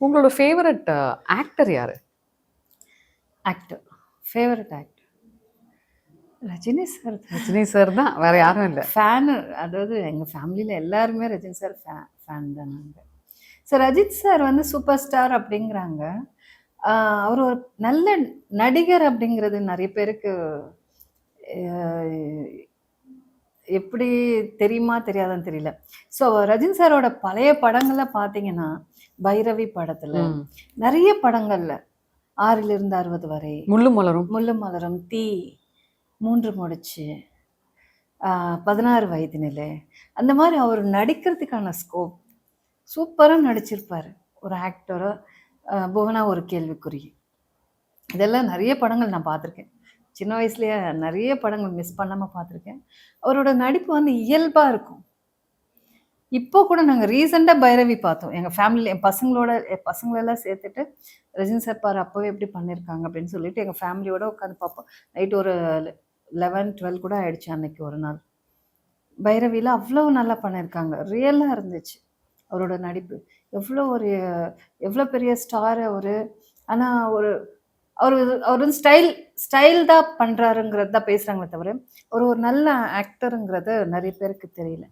உங்களோட favourite actor யாரு? Actor favourite actor Rajini sir Rajini sir தான்? வேற யாரும் இல்லை. ஃபேனு அதாவது எங்கள் ஃபேமிலியில் எல்லாருமே ரஜினி சார் ஃபே ஃபேன் தான் நாங்கள் சார் அஜித் சார் வந்து சூப்பர் ஸ்டார் அப்படிங்கிறாங்க அவர் ஒரு நல்ல நடிகர் அப்படிங்கிறது நிறைய பேருக்கு எப்படி தெரியுமா தெரியாதான்னு தெரியல. ஸோ ரஜினி சாரோட பழைய படங்கள்ல பார்த்தீங்கன்னா பைரவி படத்துல. நிறைய படங்கள்ல ஆறிலிருந்து அறுபது வரை. முள்ளு மலரும். முள்ளு மலரும் தீ மூன்று முடிச்சு ஆஹ் பதினாறு வயது நிலை. அந்த மாதிரி அவர் நடிக்கிறதுக்கான ஸ்கோப் சூப்பராக நடிச்சிருப்பார். ஒரு ஆக்டராக புவனா ஒரு கேள்விக்குறி. இதெல்லாம் நிறைய படங்கள் நான் பார்த்துருக்கேன் சின்ன வயசுலேயே நிறைய படங்கள் மிஸ் பண்ணாமல் பார்த்துருக்கேன். அவரோட நடிப்பு வந்து இயல்பாக இருக்கும். இப்போ கூட நாங்கள் ரீசெண்டாக பைரவி பார்த்தோம். எங்கள் ஃபேமிலி என் பசங்களோட என் பசங்களெல்லாம் சேர்த்துட்டு ரஜினி சார் பார் அப்போவே எப்படி பண்ணியிருக்காங்க அப்படின்னு சொல்லிட்டு எங்கள் ஃபேமிலியோட உட்காந்து பார்ப்போம். நைட் ஒரு லெவன் டுவெல் கூட ஆயிடுச்சு அன்னைக்கு ஒரு நாள். பைரவியில் அவ்வளோ நல்லா பண்ணியிருக்காங்க ரியலாக இருந்துச்சு அவரோட நடிப்பு. எவ்வளோ ஒரு எவ்வளோ பெரிய ஸ்டார் அவர். ஆனால் ஒரு அவர் அவர் வந்து ஸ்டைல் ஸ்டைல் தான் பண்ணுறாருங்கிறது தான் பேசுகிறாங்களே தவிர ஒரு ஒரு நல்ல ஆக்டருங்கிறது நிறைய பேருக்கு தெரியல.